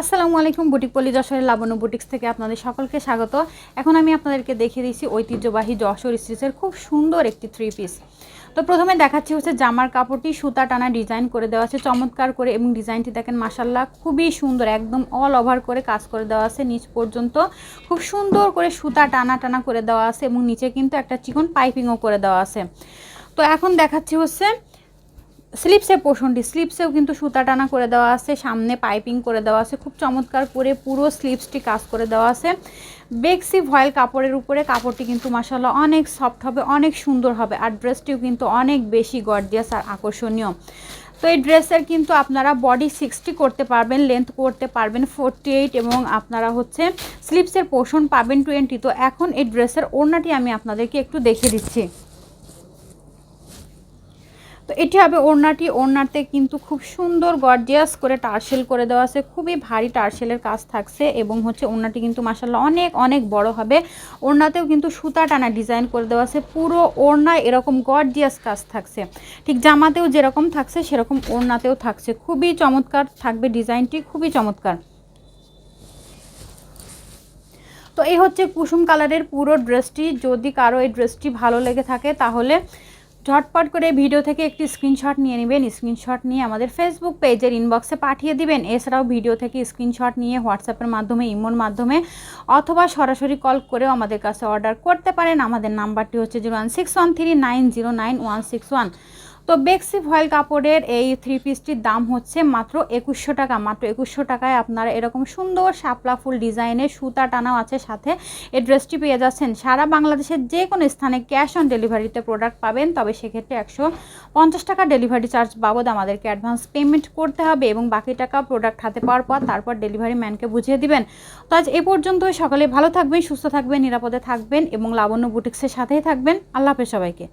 আসসালামু আলাইকুম, বুটিক পল্লী যশোরের লাবণ্য বুটিক্স থেকে আপনাদের সকলকে স্বাগত। এখন আমি আপনাদেরকে দেখিয়ে দিচ্ছি ঐতিহ্যবাহী যশোর স্টিচের খুব সুন্দর একটি থ্রি পিস তো প্রথমে দেখাচ্ছি হচ্ছে জামার কাপড়টি, সুতা টানা ডিজাইন করে দেওয়া আছে, চমৎকার করে এবং ডিজাইনটি দেখেন মাসাল্লাহ খুবই সুন্দর, একদম অল ওভার করে কাজ করে দেওয়া আছে নিচ পর্যন্ত। খুব সুন্দর করে সুতা টানা টানা করে দেওয়া আছে এবং নিচে কিন্তু একটা চিকন পাইপিংও করে দেওয়া আছে। তো এখন দেখাচ্ছি হচ্ছে স্লিপসের পোষণটি, স্লিপসেও কিন্তু সুতা টানা করে দেওয়া আছে, সামনে পাইপিং করে দেওয়া আছে, খুব চমৎকার করে পুরো স্লিপসটি কাজ করে দেওয়া আছে। বেক্সি ভয়েল কাপড়ের উপরে, কাপড়টি কিন্তু মাসাল্লাহ অনেক সফট হবে, অনেক সুন্দর হবে আর ড্রেসটিও কিন্তু অনেক বেশি গর্জিয়াস আর আকর্ষণীয়। তো এই ড্রেসের কিন্তু আপনারা বডি সিক্সটি করতে পারবেন, লেন্থ করতে পারবেন, ফোরটি এইট এবং আপনারা হচ্ছে স্লিপসের পোষণ পাবেন টোয়েন্টি। তো এখন এই ড্রেসের ওড়নাটি আমি আপনাদেরকে একটু দেখিয়ে দিচ্ছি। তো এটি হবে ওড়নাটি। ওড়নাতে কিন্তু খুব সুন্দর গর্জিয়াস করে টার্সেল করে দেওয়া আছে। খুবই ভারী টার্সেলের কাজ থাকছে এবং হচ্ছে ওড়নাটি কিন্তু মাসাল্লাহ অনেক অনেক বড় হবে। ওড়নাতেও কিন্তু সুতা টানা ডিজাইন করে দেওয়া আছে। পুরো ওড়না এরকম গর্জিয়াস কাজ থাকছে। ঠিক জামাতেও যেরকম থাকছে, সেরকম ওড়নাতেও থাকছে। খুবই চমৎকার থাকবে ডিজাইনটি, খুবই চমৎকার। তো এই হচ্ছে কুসুম কালারের পুরো ড্রেসটি। যদি কারও এই ড্রেসটি ভালো লেগে থাকে তাহলে ঝটপট করে ভিডিও থেকে একটি স্ক্রিনশট নিয়ে নেবেন। স্ক্রিনশট নিয়ে আমাদের ফেসবুক পেজের ইনবক্সে পাঠিয়ে দিবেন। এছাড়াও ভিডিও থেকে স্ক্রিনশট নিয়ে হোয়াটসঅ্যাপের মাধ্যমে, ইমোর মাধ্যমে অথবা সরাসরি কল করেও আমাদের কাছে অর্ডার করতে পারেন। আমাদের নাম্বারটি হচ্ছে zero one six one three nine zero nine one six one তো বেক্সি ভয়েল কাপড়ের এই থ্রি পিসটির দাম হচ্ছে মাত্র একুশশো টাকা। মাত্র একুশশো টাকায় আপনারা এরকম সুন্দর শাপলা ফুল ডিজাইনের সুতা টানাও আছে সাথে। এই ড্রেসটি পেয়ে যাচ্ছেন। সারা বাংলাদেশের যে কোনো স্থানে ক্যাশ অন ডেলিভারিতে প্রোডাক্ট পাবেন, তবে সেক্ষেত্রে একশো পঞ্চাশ টাকা ডেলিভারি চার্জ বাবদ আমাদেরকে অ্যাডভান্স পেমেন্ট করতে হবে এবং বাকি টাকা প্রোডাক্ট হাতে পাওয়ার পর তারপর ডেলিভারি ম্যানকে বুঝিয়ে দিবেন। তো আজ এ পর্যন্তই। সকালে ভালো থাকবেন, সুস্থ থাকবেন, নিরাপদে থাকবেন এবং লাবণ্য বুটিক্সের সাথেই থাকবেন। আল্লাহ হাফেজ সবাইকে।